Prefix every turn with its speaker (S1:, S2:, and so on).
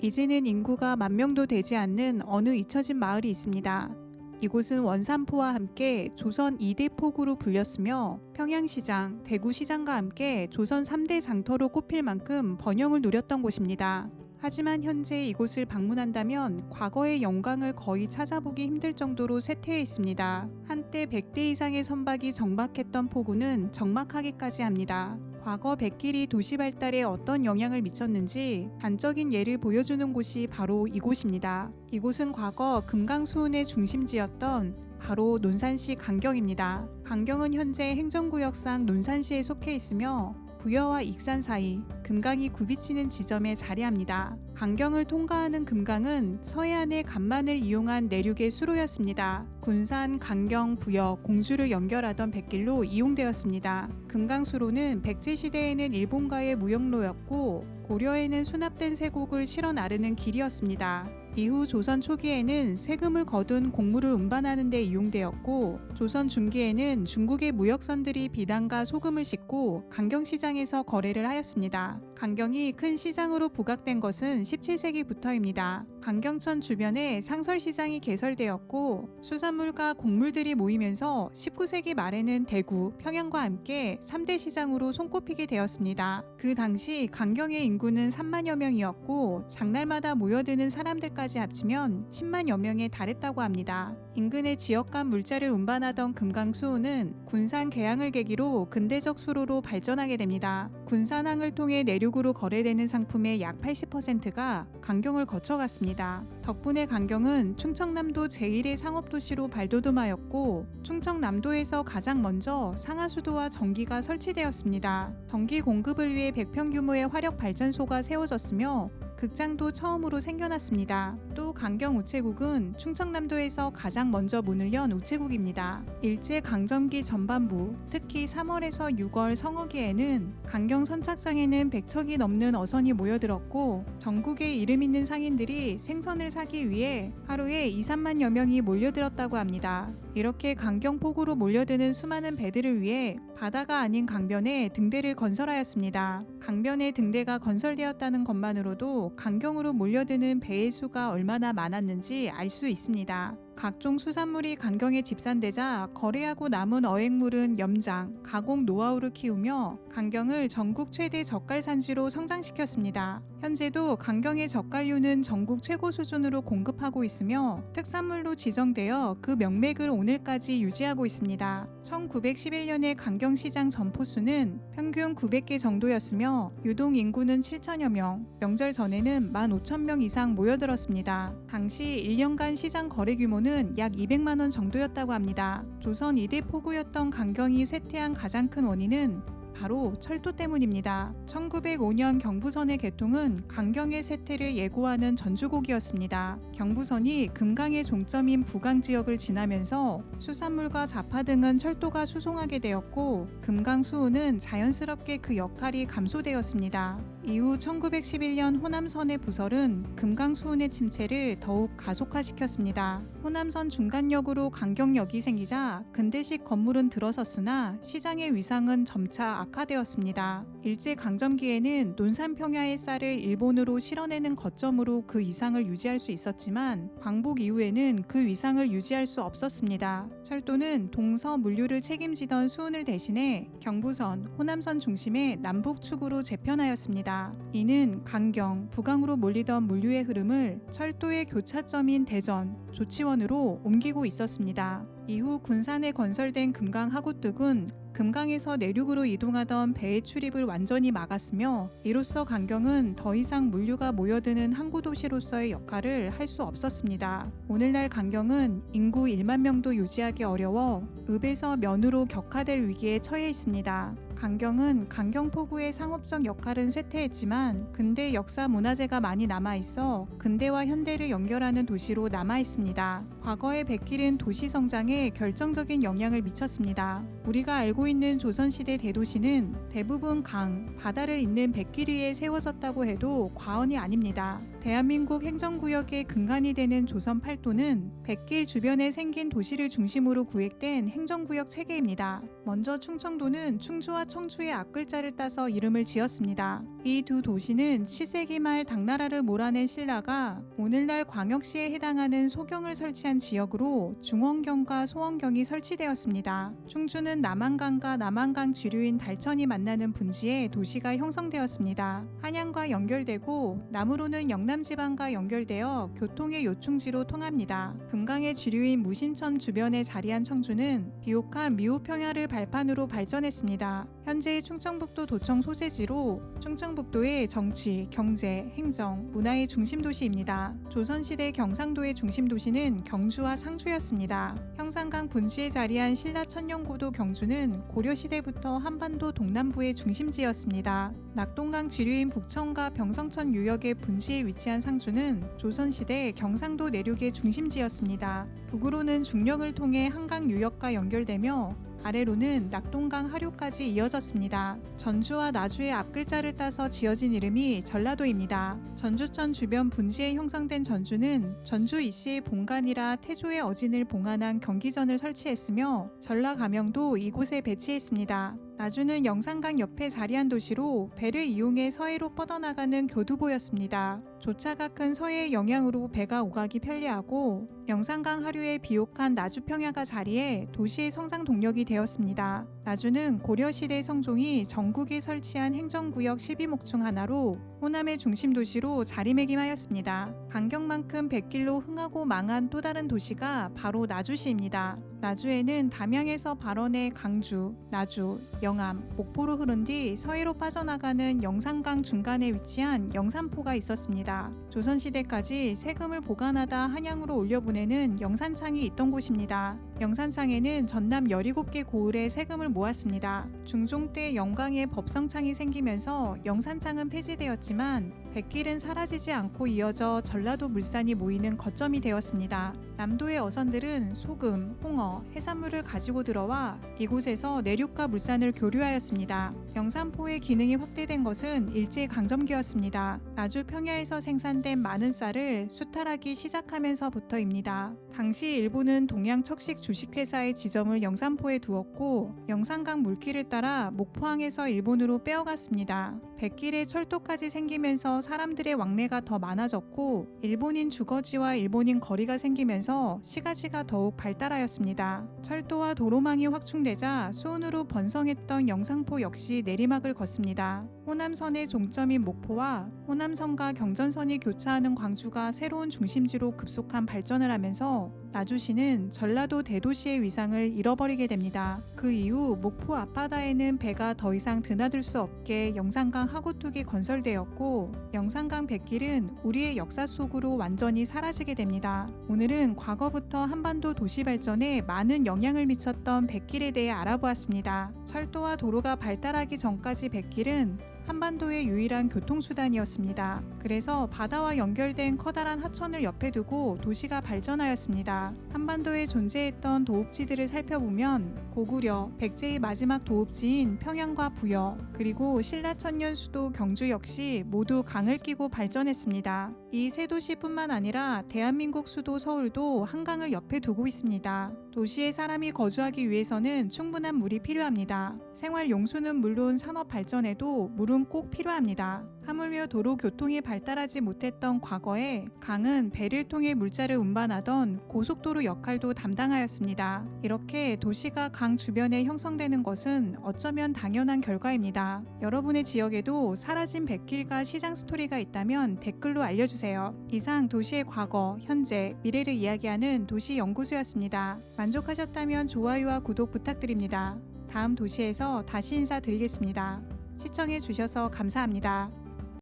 S1: 이제는 인구가 만 명도 되지 않는 어느 잊혀진 마을이 있습니다. 이곳은 원산포와 함께 조선 2대 포구로 불렸으며 평양시장, 대구시장과 함께 조선 3대 장터로 꼽힐 만큼 번영을 누렸던 곳입니다. 하지만 현재 이곳을 방문한다면 과거의 영광을 거의 찾아보기 힘들 정도로 쇠퇴해 있습니다. 한때 100대 이상의 선박이 정박했던 포구는 정막하기까지 합니다. 과거 백길이 도시 발달에 어떤 영향을 미쳤는지 단적인 예를 보여주는 곳이 바로 이곳입니다. 이곳은 과거 금강수훈의 중심지였던 바로 논산시 강경입니다. 강경은 현재 행정구역상 논산시에 속해 있으며 부여와 익산 사이 금강이 굽이치는 지점에 자리합니다. 강경을 통과하는 금강은 서해안의 간만을 이용한 내륙의 수로였습니다. 군산, 강경, 부여, 공주를 연결하던 백길로 이용되었습니다. 금강수로는 백제 시대에는 일본과의 무역로였고 고려에는 수납된 세곡을 실어 나르는 길이었습니다. 이후 조선 초기에는 세금을 거둔 곡물을 운반하는 데 이용되었고 조선 중기에는 중국의 무역선들이 비단과 소금을 싣고 강경시장에서 거래를 하였습니다. 강경이 큰 시장으로 부각된 것은 17세기부터입니다. 강경천 주변에 상설시장이 개설되었고 수산물과 곡물들이 모이면서 19세기 말에는 대구, 평양과 함께 3대 시장으로 손꼽히게 되었습니다. 그 당시 강경의 인구는 3만여 명이었고 장날마다 모여드는 사람들까지 합치면 10만여 명에 달했다고 합니다. 인근의 지역 간 물자를 운반하던 금강수호는 군산 개항을 계기로 근대적 수로로 발전하게 됩니다. 군산항을 통해 내륙으로 거래되는 상품의 약 80%가 강경을 거쳐갔습니다. 덕분에 강경은 충청남도 제1의 상업도시로 발돋움하였고 충청남도에서 가장 먼저 상하수도와 전기가 설치되었습니다. 전기 공급을 위해 100평 규모의 화력 발전소가 세워졌으며 극장도 처음으로 생겨났습니다. 또 강경 우체국은 충청남도에서 가장 먼저 문을 연 우체국입니다. 일제 강점기 전반부, 특히 3월에서 6월 성어기에는 강경 선착장에는 100척이 넘는 어선이 모여들었고 전국에 이름 있는 상인들이 생선을 사기 위해 하루에 2, 3만여 명이 몰려들었다고 합니다. 이렇게 강경 폭우로 몰려드는 수많은 배들을 위해 바다가 아닌 강변에 등대를 건설하였습니다. 강변에 등대가 건설되었다는 것만으로도 강경으로 몰려드는 배의 수가 얼마나 많았는지 알 수 있습니다. 각종 수산물이 강경에 집산되자 거래하고 남은 어획물은 염장, 가공 노하우를 키우며 강경을 전국 최대 젓갈 산지로 성장시켰습니다. 현재도 강경의 젓갈류는 전국 최고 수준으로 공급하고 있으며 특산물로 지정되어 그 명맥을 오늘까지 유지하고 있습니다. 1911년에 강경시장 점포수는 평균 900개 정도였으며 유동 인구는 7천여 명, 명절 전에는 15,000명 이상 모여들었습니다. 당시 1년간 시장 거래 규모는 약 200만 원 정도였다고 합니다. 조선 2대 포구였던 강경이 쇠퇴한 가장 큰 원인은 바로 철도 때문입니다. 1905년 경부선의 개통은 강경의 쇠퇴를 예고하는 전주곡이었습니다. 경부선이 금강의 종점인 부강 지역을 지나면서 수산물과 자파 등은 철도가 수송하게 되었고 금강 수호는 자연스럽게 그 역할이 감소되었습니다. 이후 1911년 호남선의 부설은 금강 수훈의 침체를 더욱 가속화시켰습니다. 호남선 중간역으로 강경역이 생기자 근대식 건물은 들어섰으나 시장의 위상은 점차 악화되었습니다. 일제 강점기에는 논산 평야의 쌀을 일본으로 실어내는 거점으로 그 위상을 유지할 수 있었지만 광복 이후에는 그 위상을 유지할 수 없었습니다. 철도는 동서 물류를 책임지던 수훈을 대신해 경부선, 호남선 중심의 남북축으로 재편하였습니다. 이는 강경, 부강으로 몰리던 물류의 흐름을 철도의 교차점인 대전, 조치원으로 옮기고 있었습니다. 이후 군산에 건설된 금강 하구뚝은 금강에서 내륙으로 이동하던 배의 출입을 완전히 막았으며 이로써 강경은 더 이상 물류가 모여드는 항구 도시로서의 역할을 할 수 없었습니다. 오늘날 강경은 인구 1만 명도 유지하기 어려워 읍에서 면으로 격화될 위기에 처해 있습니다. 강경은 강경포구의 상업적 역할은 쇠퇴했지만 근대 역사 문화재가 많이 남아 있어 근대와 현대를 연결하는 도시로 남아 있습니다. 과거의 백길은 도시 성장에 결정적인 영향을 미쳤습니다. 우리가 알고 있는 조선시대 대도시는 대부분 강, 바다를 잇는 백길 위에 세워졌다고 해도 과언이 아닙니다. 대한민국 행정구역의 근간이 되는 조선 팔도는 백길 주변에 생긴 도시를 중심으로 구획된 행정구역 체계입니다. 먼저 충청도는 충주와 청주의 앞글자를 따서 이름을 지었습니다. 이 두 도시는 7세기 말 당나라를 몰아낸 신라가 오늘날 광역시에 해당하는 소경을 설치한 지역으로 중원경과 소원경이 설치되었습니다. 충주는 남한강과 남한강 지류인 달천이 만나는 분지에 도시가 형성되었습니다. 한양과 연결되고 남으로는 영남지방과 연결되어 교통의 요충지로 통합니다. 금강의 지류인 무심천 주변에 자리한 청주는 비옥한 미호평야를 발판으로 발전했습니다. 현재의 충청북도 도청 소재지로 충청북도의 정치, 경제, 행정, 문화의 중심 도시입니다. 조선시대 경상도의 중심 도시는 경주와 상주였습니다. 형산강 분지에 자리한 신라 천년고도 경주는 고려시대부터 한반도 동남부의 중심지였습니다. 낙동강 지류인 북천과 병성천 유역의 분지에 위치한 상주는 조선시대 경상도 내륙의 중심지였습니다. 북으로는 중령을 통해 한강 유역과 연결되며 아래로는 낙동강 하류까지 이어졌습니다. 전주와 나주의 앞글자를 따서 지어진 이름이 전라도입니다. 전주천 주변 분지에 형성된 전주는 전주 이씨의 본관이라 태조의 어진을 봉안한 경기전을 설치했으며 전라 가명도 이곳에 배치했습니다. 나주는 영산강 옆에 자리한 도시로 배를 이용해 서해로 뻗어나가는 교두보였습니다. 조차가 큰 서해의 영향으로 배가 오가기 편리하고 영산강 하류에 비옥한 나주 평야가 자리해 도시의 성장 동력이 되었습니다. 나주는 고려시대 성종이 전국에 설치한 행정구역 12목 중 하나로 호남의 중심 도시로 자리매김하였습니다. 강경만큼 백길로 흥하고 망한 또 다른 도시가 바로 나주시입니다. 나주에는 담양에서 발원해 강주, 나주, 영 암, 목포로 흐른 뒤 서해로 빠져나가는 영산강 중간에 위치한 영산포가 있었습니다. 조선시대까지 세금을 보관하다 한양으로 올려보내는 영산창이 있던 곳입니다. 영산창에는 전남 17개 고을에 세금을 모았습니다. 중종 때 영광에 법성창이 생기면서 영산창은 폐지되었지만 백길은 사라지지 않고 이어져 전라도 물산이 모이는 거점이 되었습니다. 남도의 어선들은 소금, 홍어, 해산물을 가지고 들어와 이곳에서 내륙과 물산을 교류하였습니다. 영산포의 기능이 확대된 것은 일제 강점기였습니다. 나주 평야에서 생산된 많은 쌀을 수탈하기 시작하면서부터입니다. 당시 일본은 동양 척식 주식회사의 지점을 영산포에 두었고 영산강 물길을 따라 목포항에서 일본으로 빼어갔습니다. 백길에 철도까지 생기면서 사람들의 왕래가 더 많아졌고 일본인 주거지와 일본인 거리가 생기면서 시가지가 더욱 발달하였습니다. 철도와 도로망이 확충되자 수은으로 번성했던 영상포 역시 내리막을 걷습니다. 호남선의 종점인 목포와 호남선과 경전선이 교차하는 광주가 새로운 중심지로 급속한 발전을 하면서 나주시는 전라도 대도시의 위상을 잃어버리게 됩니다. 그 이후 목포 앞바다에는 배가 더 이상 드나들 수 없게 영산강 하구뚝이 건설되었고 영산강 백길은 우리의 역사 속으로 완전히 사라지게 됩니다. 오늘은 과거부터 한반도 도시 발전에 많은 영향을 미쳤던 백길에 대해 알아보았습니다. 철도와 도로가 발달하기 전까지 백길은 한반도의 유일한 교통수단이었습니다. 그래서 바다와 연결된 커다란 하천을 옆에 두고 도시가 발전하였습니다. 한반도에 존재했던 도읍지들을 살펴보면 고구려, 백제의 마지막 도읍지인 평양과 부여, 그리고 신라 천년 수도 경주 역시 모두 강을 끼고 발전했습니다. 이 세 도시뿐만 아니라 대한민국 수도 서울도 한강을 옆에 두고 있습니다. 도시에 사람이 거주하기 위해서는 충분한 물이 필요합니다. 생활 용수는 물론 산업 발전에도 물은 꼭 필요합니다. 하물며 도로 교통이 발달하지 못했던 과거에 강은 배를 통해 물자를 운반하던 고속도로 역할도 담당하였습니다. 이렇게 도시가 강 주변에 형성되는 것은 어쩌면 당연한 결과입니다. 여러분의 지역에도 사라진 백길과 시장 스토리가 있다면 댓글로 알려주세요. 이상 도시의 과거, 현재, 미래를 이야기하는 도시연구소였습니다. 만족하셨다면 좋아요와 구독 부탁드립니다. 다음 도시에서 다시 인사드리겠습니다. 시청해 주셔서 감사합니다.